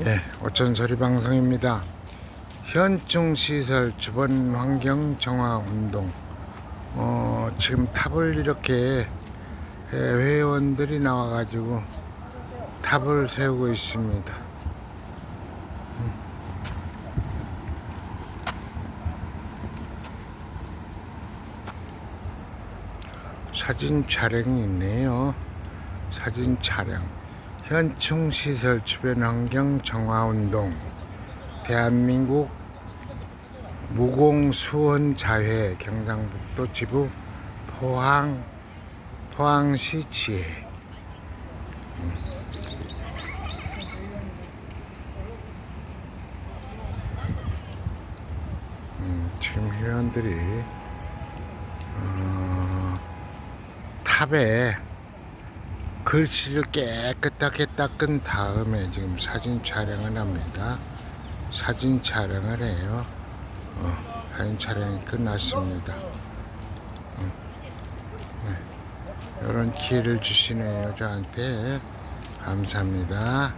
예, 오천소리 방송입니다. 현충 시설 주변 환경 정화 운동. 어, 지금 탑을 이렇게 예, 회원들이 나와가지고 탑을 세우고 있습니다. 음. 사진 촬영이 있네요. 사진 촬영. 현충 시설 주변 환경 정화 운동. 대한민국 무공 수원 자회 경상북도 지부 포항 포항시 지회. 음. 음, 지금 회원들이 어, 탑에 글씨를 깨끗하게 닦은 다음에 지금 사진 촬영을 합니다. 사진 촬영을 해요. 어, 사진 촬영이 끝났습니다. 어, 네. 이런 기회를 주시네요, 저한테. 감사합니다.